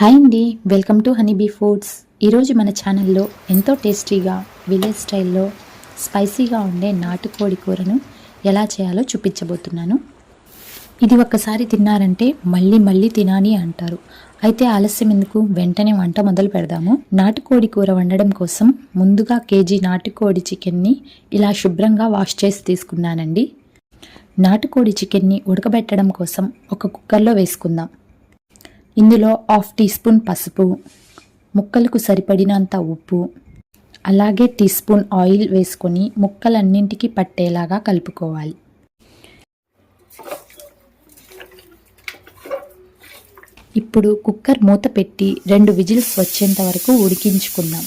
Hi అండి welcome to honey bee foods ఈరోజు మన ఛానల్లో ఎంతో టేస్టీగా విలేజ్ స్టైల్లో స్పైసీగా ఉండే నాటుకోడి కూరను ఎలా చేయాలో చూపించబోతున్నాను. ఇది ఒక్కసారి తిన్నారంటే మళ్ళీ మళ్ళీ తినాని అంటారు. అయితే ఆలస్యం ఎందుకు? వెంటనే వంట మొదలు పెడదాము. నాటుకోడి కూర వండడం కోసం ముందుగా కేజీ నాటుకోడి చికెన్ని ఇలా శుభ్రంగా వాష్ చేసి తీసుకున్నానండి. నాటుకోడి చికెన్ని ఉడకబెట్టడం కోసం ఒక కుక్కర్లో వేసుకుందాం. ఇందులో హాఫ్ టీ స్పూన్ పసుపు ముక్కలకు సరిపడినంత ఉప్పు అలాగే టీ స్పూన్ ఆయిల్ వేసుకొని ముక్కలన్నింటికి పట్టేలాగా కలుపుకోవాలి. ఇప్పుడు కుక్కర్ మూత పెట్టి రెండు విజిల్స్ వచ్చేంత వరకు ఉడికించుకుందాం.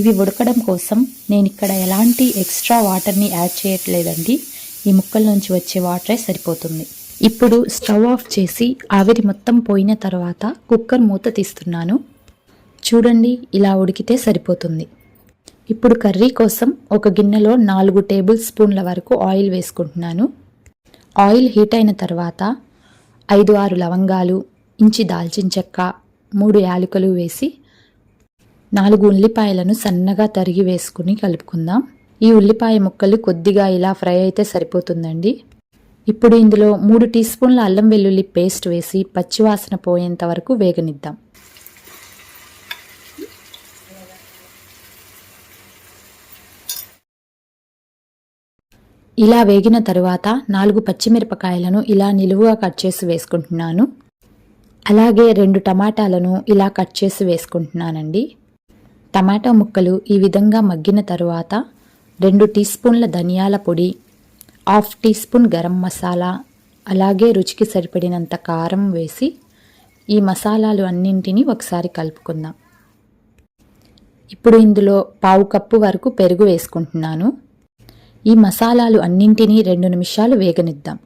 ఇవి ఉడకడం కోసం నేను ఇక్కడ ఎలాంటి ఎక్స్ట్రా వాటర్ని యాడ్ చేయట్లేదండి. ఈ ముక్కల నుంచి వచ్చే వాటరే సరిపోతుంది. ఇప్పుడు స్టవ్ ఆఫ్ చేసి ఆవిరి మొత్తం పోయిన తర్వాత కుక్కర్ మూత తీస్తున్నాను. చూడండి ఇలా ఉడికితే సరిపోతుంది. ఇప్పుడు కర్రీ కోసం ఒక గిన్నెలో నాలుగు టేబుల్ స్పూన్ల వరకు ఆయిల్ వేసుకుంటున్నాను. ఆయిల్ హీట్ అయిన తర్వాత ఐదు ఆరు లవంగాలు ఇంచి దాల్చిన చెక్క మూడు యాలకులు వేసి నాలుగు ఉల్లిపాయలను సన్నగా తరిగి వేసుకుని కలుపుకుందాం. ఈ ఉల్లిపాయ ముక్కలు కొద్దిగా ఇలా ఫ్రై అయితే సరిపోతుందండి. ఇప్పుడు ఇందులో మూడు టీ స్పూన్ల అల్లం వెల్లుల్లి పేస్ట్ వేసి పచ్చివాసన పోయేంత వరకు వేగనిద్దాం. ఇలా వేగిన తరువాత నాలుగు పచ్చిమిరపకాయలను ఇలా నిలువుగా కట్ చేసి వేసుకుంటున్నాను. అలాగే రెండు టమాటాలను ఇలా కట్ చేసి వేసుకుంటున్నానండి. టమాటా ముక్కలు ఈ విధంగా మగ్గిన తరువాత రెండు టీ స్పూన్ల ధనియాల పొడి half teaspoon garam masala అలాగే రుచికి సరిపడినంత కారం వేసి ఈ మసాలాలు అన్నింటినీ ఒకసారి కలుపుకుందాం. ఇప్పుడు ఇందులో పావు కప్పు వరకు పెరుగు వేసుకుంటున్నాను. ఈ మసాలాలు అన్నింటినీ రెండు నిమిషాలు వేగనిద్దాం.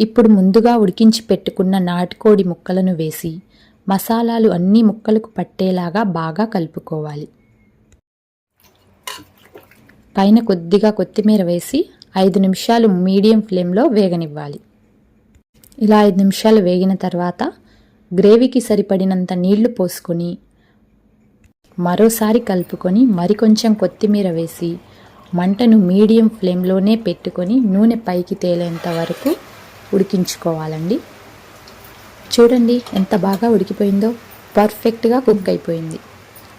ఇప్పుడు ముందుగా ఉడికించి పెట్టుకున్న నాటుకోడి ముక్కలను వేసి మసాలాలు అన్ని ముక్కలకు పట్టేలాగా బాగా కలుపుకోవాలి. పైన కొద్దిగా కొత్తిమీర వేసి ఐదు నిమిషాలు మీడియం ఫ్లేమ్లో వేగనివ్వాలి. ఇలా ఐదు నిమిషాలు వేగిన తర్వాత గ్రేవీకి సరిపడినంత నీళ్ళు పోసుకొని మరోసారి కలుపుకొని మరికొంచెం కొత్తిమీర వేసి మంటను మీడియం ఫ్లేమ్లోనే పెట్టుకొని నూనె పైకి తేలేంత వరకు ఉడికించుకోవాలండి. చూడండి ఎంత బాగా ఉడికిపోయిందో. పర్ఫెక్ట్గా కుక్ అయిపోయింది.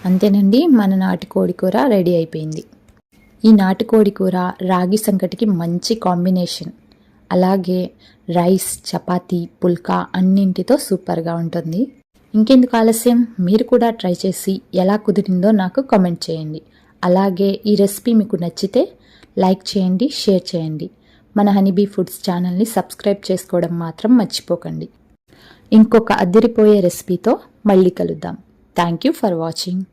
అంతేనండి మన నాటుకోడి కూర రెడీ అయిపోయింది. ఈ నాటుకోడి కూర రాగి సంకటికి మంచి కాంబినేషన్. అలాగే రైస్ చపాతీ పుల్కా అన్నింటితో సూపర్గా ఉంటుంది. ఇంకెందుకు ఆలస్యం? మీరు కూడా ట్రై చేసి ఎలా కుదిరిందో నాకు కామెంట్ చేయండి. అలాగే ఈ రెసిపీ మీకు నచ్చితే లైక్ చేయండి షేర్ చేయండి. మన హనీబీ ఫుడ్స్ ఛానల్ని సబ్స్క్రైబ్ చేసుకోవడం మాత్రం మర్చిపోకండి. ఇంకొక అదిరిపోయే రెసిపీతో మళ్ళీ కలుద్దాం. Thank you for watching.